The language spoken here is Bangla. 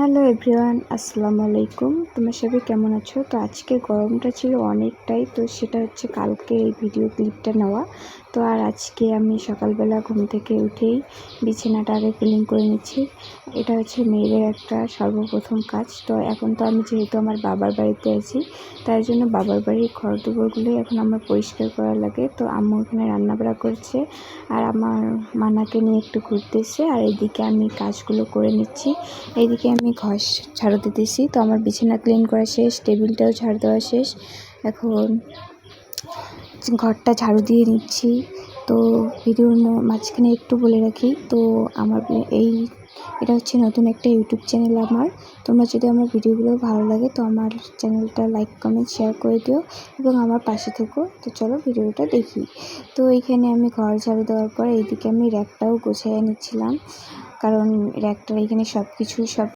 হ্যালো এভরিওয়ান, আসসালামু আলাইকুম। তোমরা সবাই কেমন আছো? তো আজকে গরমটা ছিল অনেকটাই, তো সেটা হচ্ছে কালকে এই ভিডিও ক্লিপটা নেওয়া। তো আর আজকে আমি সকালবেলা ঘুম থেকে উঠেই বিছানাটা আগে ক্লিন করে নিচ্ছি। এটা হচ্ছে মেয়েদের একটা সর্বপ্রথম কাজ। তো এখন তো আমি যেহেতু আমার বাবার বাড়িতে আছি, তাই জন্য বাবার বাড়ির ঘর দুয়ারগুলোই এখন আমার পরিষ্কার করা লাগে। তো আম্মু এখানে রান্নাবাড়া করছে আর আমার মানাকে নিয়ে একটু ঘুরতেছে আর এদিকে আমি কাজগুলো করে নিচ্ছি। এইদিকে আমি ঘর ঝাড়ু দিতেছি। তো আমার বিছানা ক্লিন করা শেষ, টেবিলটাও ঝাড়ু দেওয়া শেষ। এখন ঘরটা ঝাড়ু দিয়ে নিচ্ছি। তো ভিডিওর মাঝখানে একটু বলে রাখি। তো আমার এই এটা হচ্ছে নতুন একটা ইউটিউব চ্যানেল আমার। তোমরা যদি আমার ভিডিওগুলো ভালো লাগে, তো আমার চ্যানেলটা লাইক কমেন্ট শেয়ার করে দিও এবং আমার পাশে থেকো। তো চলো ভিডিওটা দেখি। তো এইখানে আমি ঘর ঝাড়ু দেওয়ার পর এইদিকে আমি র্যাকটাও গোছাইয়ে নিচ্ছিলাম কারণ র্যাকটার এখানে সব কিছু সব